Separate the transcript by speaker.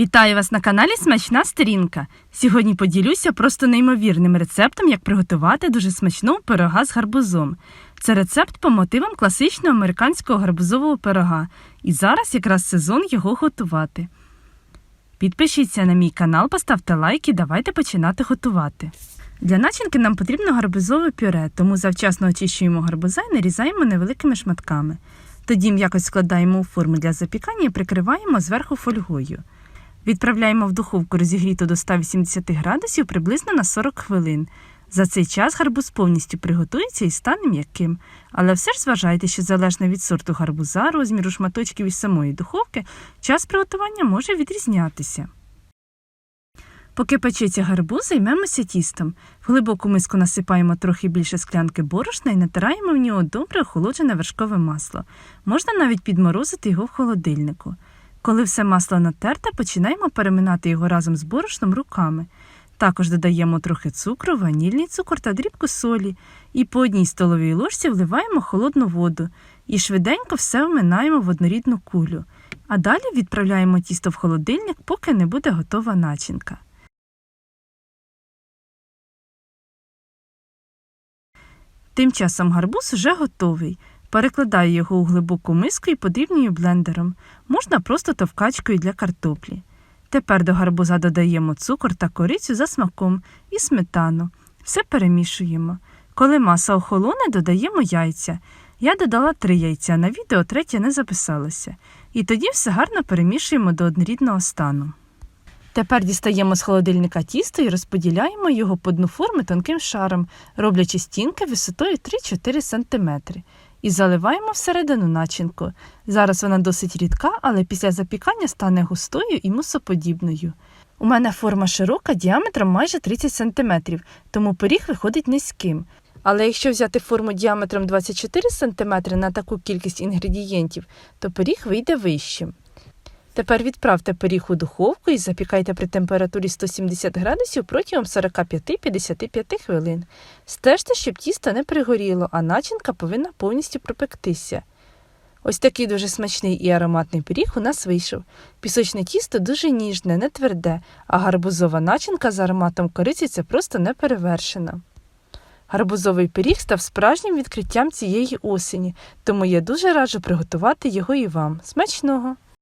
Speaker 1: Вітаю вас на каналі Смачна Сторінка. Сьогодні поділюся просто неймовірним рецептом, як приготувати дуже смачну пирога з гарбузом. Це рецепт по мотивам класичного американського гарбузового пирога. І зараз якраз сезон його готувати. Підпишіться на мій канал, поставте лайк і давайте починати готувати. Для начинки нам потрібно гарбузове пюре, тому завчасно очищуємо гарбуза і нарізаємо невеликими шматками. Тоді м'якось складаємо у форму для запікання і прикриваємо зверху фольгою. Відправляємо в духовку розігріту до 180 градусів приблизно на 40 хвилин. За цей час гарбуз повністю приготується і стане м'яким. Але все ж зважайте, що залежно від сорту гарбуза, розміру шматочків і самої духовки, час приготування може відрізнятися. Поки печеться гарбуз, займемося тістом. В глибоку миску насипаємо трохи більше склянки борошна і натираємо в нього добре охолоджене вершкове масло. Можна навіть підморозити його в холодильнику. Коли все масло натерте, починаємо переминати його разом з борошном руками. Також додаємо трохи цукру, ванільний цукор та дрібку солі. І по одній столовій ложці вливаємо холодну воду і швиденько все вминаємо в однорідну кулю. А далі відправляємо тісто в холодильник, поки не буде готова начинка. Тим часом гарбуз вже готовий. Перекладаю його у глибоку миску і подрібнюю блендером. Можна просто товкачкою для картоплі. Тепер до гарбуза додаємо цукор та корицю за смаком і сметану. Все перемішуємо. Коли маса охолоне, додаємо яйця. Я додала три яйця, на відео третє не записалося. І тоді все гарно перемішуємо до однорідного стану. Тепер дістаємо з холодильника тісто і розподіляємо його по дну форми тонким шаром, роблячи стінки висотою 3-4 см. І заливаємо всередину начинку. Зараз вона досить рідка, але після запікання стане густою і мусоподібною. У мене форма широка діаметром майже 30 см, тому пиріг виходить низьким. Але якщо взяти форму діаметром 24 см на таку кількість інгредієнтів, то пиріг вийде вищим. Тепер відправте пиріг у духовку і запікайте при температурі 170 градусів протягом 45-55 хвилин. Стежте, щоб тісто не пригоріло, а начинка повинна повністю пропектися. Ось такий дуже смачний і ароматний пиріг у нас вийшов. Пісочне тісто дуже ніжне, не тверде, а гарбузова начинка з ароматом кориці це просто неперевершена. Гарбузовий пиріг став справжнім відкриттям цієї осені, тому я дуже раджу приготувати його і вам. Смачного!